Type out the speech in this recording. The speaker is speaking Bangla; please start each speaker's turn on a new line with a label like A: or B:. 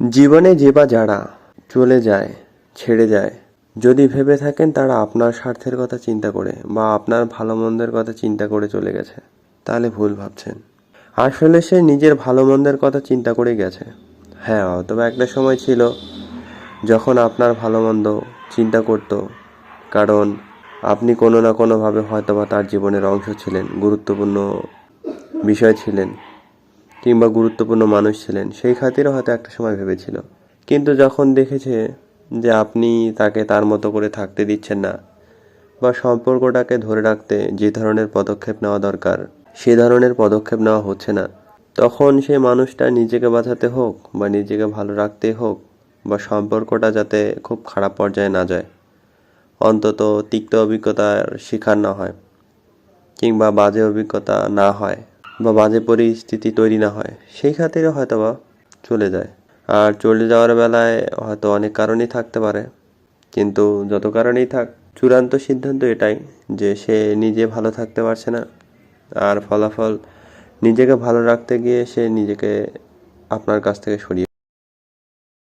A: জীবনে যে বা যারা চলে যায়, ছেড়ে যায়, যদি ভেবে থাকেন তারা আপনার স্বার্থের কথা চিন্তা করে বা আপনার ভালো মন্দের কথা চিন্তা করে চলে গেছে, তাহলে ভুল ভাবছেন। আসলে সে নিজের ভালো মন্দের কথা চিন্তা করে গেছে। হ্যাঁ অথবা একটা সময় ছিল যখন আপনার ভালো মন্দ চিন্তা করতো, কারণ আপনি কোনো না কোনোভাবে হয়তোবা তার জীবনের অংশ ছিলেন, গুরুত্বপূর্ণ বিষয় ছিলেন। কিংবা গুরুত্বপূর্ণ মানুষ ছিলেন, সেই খাতিরও হয়তো একটা সময় ভেবেছিল। কিন্তু যখন দেখেছে যে আপনি তাকে তার মতো করে থাকতে দিচ্ছেন না বা সম্পর্কটাকে ধরে রাখতে যে ধরনের পদক্ষেপ নেওয়া দরকার, সে ধরনের পদক্ষেপ নেওয়া হচ্ছে না, তখন সেই মানুষটা নিজেকে বাঁচাতে হোক বা নিজেকে ভালো রাখতে হোক বা সম্পর্কটা যাতে খুব খারাপ পর্যায়ে না যায়, অন্তত তিক্ত অভিজ্ঞতার শিকার না হয় কিংবা বাজে অভিজ্ঞতা না হয়। বা বাজে পরিস্থিতি তৈরি না হয়, সেই খাতিরে হয়তো বা চলে যায়। আর চলে যাওয়ার বেলায় হয়তো অনেক কারণই থাকতে পারে, কিন্তু যত কারণেই থাক, চূড়ান্ত সিদ্ধান্ত এটাই যে সে নিজে ভালো থাকতে পারছে না। আর ফলাফল নিজেকে ভালো রাখতে গিয়ে সে নিজেকে আপনার কাছ থেকে সরিয়ে